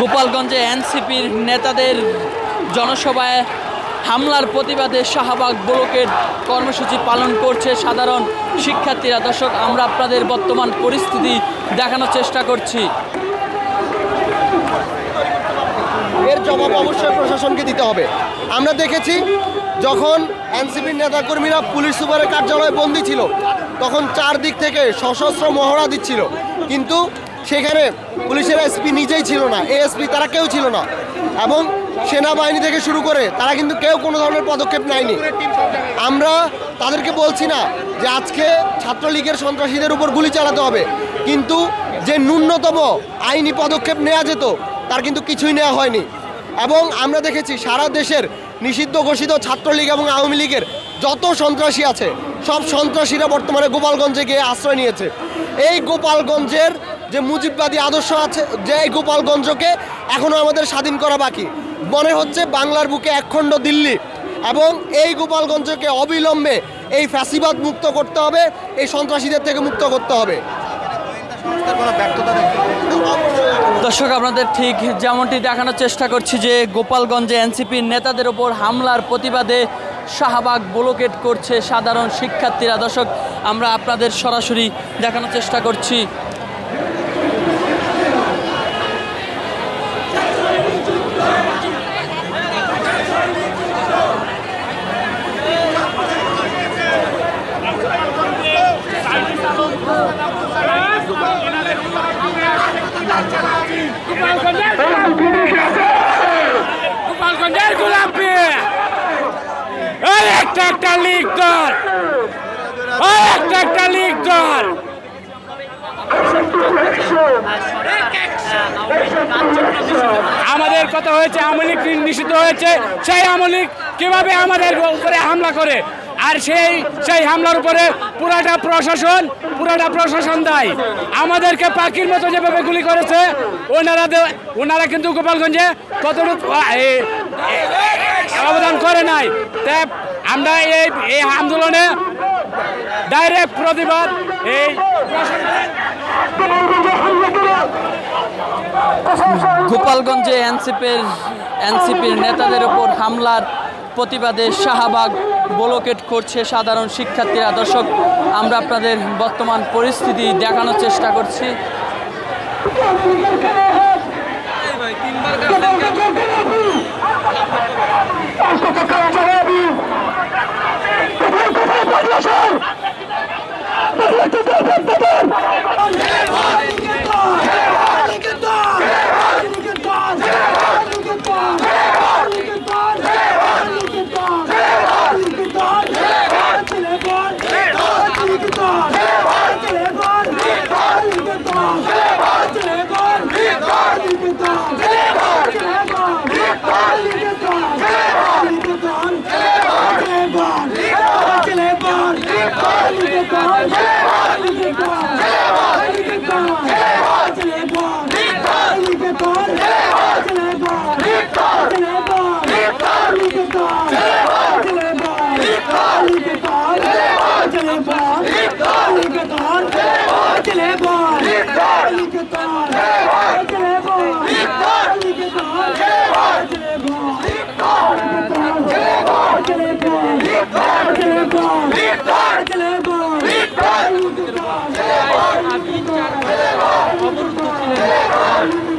গোপালগঞ্জে এনসিপির নেতাদের জনসভায় হামলার প্রতিবাদে শাহবাগ ব্লকের কর্মসূচি পালন করছে সাধারণ শিক্ষার্থীরা। দর্শক, আমরা আপনাদের বর্তমান পরিস্থিতি দেখানোর চেষ্টা করছি। এর জবাব অবশ্যই প্রশাসনকে দিতে হবে। আমরা দেখেছি যখন এনসিপির নেতাকর্মীরা পুলিশ সুপারের কার্যালয়ে বন্দী ছিল, তখন চারদিক থেকে সশস্ত্র মহড়া দিচ্ছিল। কিন্তু সেখানে পুলিশের এসপি নিজেই ছিল না এএসপি তারা কেউ ছিল না। এবং সেনাবাহিনী থেকে শুরু করে তারা কিন্তু কেউ কোনো ধরনের পদক্ষেপ নেয়নি। আমরা তাদেরকে বলছি না যে আজকে ছাত্রলীগের সন্ত্রাসীদের উপর গুলি চালাতে হবে। কিন্তু যে ন্যূনতম আইনি পদক্ষেপ নেওয়া যেত, তার কিন্তু কিছুই নেওয়া হয়নি। এবং আমরা দেখেছি সারা দেশের নিষিদ্ধ ঘোষিত ছাত্রলীগ এবং আওয়ামী লীগের যত সন্ত্রাসী আছে, সব সন্ত্রাসীরা বর্তমানে গোপালগঞ্জে গিয়ে আশ্রয় নিয়েছে। এই গোপালগঞ্জের যে মুজিববাদী আদর্শ আছে, যে এই গোপালগঞ্জকে এখনও আমাদের স্বাধীন করা বাকি। মনে হচ্ছে বাংলার বুকে একখণ্ড দিল্লি এবং এই গোপালগঞ্জকে অবিলম্বে এই ফ্যাসিবাদ মুক্ত করতে হবে, এই সন্ত্রাসীদের থেকে মুক্ত করতে হবে। দর্শক, আপনাদের ঠিক যেমনটি দেখানোর চেষ্টা করছি যে গোপালগঞ্জে এনসিপির নেতাদের ওপর হামলার প্রতিবাদে শাহবাগ ব্লকেট করছে সাধারণ শিক্ষার্থীরা। দর্শক, আমরা আপনাদের সরাসরি দেখানোর চেষ্টা করছি একটা একটা লিগ দল একটা একটা লিগ দল আমাদের কথা হয়েছে? আমলিক নিষিদ্ধ হয়েছে। সেই আমলিক কীভাবে আমাদের উপরে হামলা করে? আর সেই সেই হামলার উপরে পুরাটা প্রশাসন পুরাটা প্রশাসন দায়ী। আমাদেরকে পাখির মতো যেভাবে গুলি করেছে, ওনারা ওনারা কিন্তু গোপালগঞ্জে কতটুকু অবদান করে নাই। আমরা এই এই আন্দোলনে ডাইরেক্ট প্রতিবাদ, এই গোপালগঞ্জে এনসিপির এনসিপির নেতাদের ওপর হামলার প্রতিবাদে শাহবাগ ব্লকেট করছে সাধারণ শিক্ষার্থীরা। দর্শক, আমরা আপনাদের বর্তমান পরিস্থিতি দেখানোর চেষ্টা করছি। Vitória! আমি চার অবরুদ্ধ ছিলেন।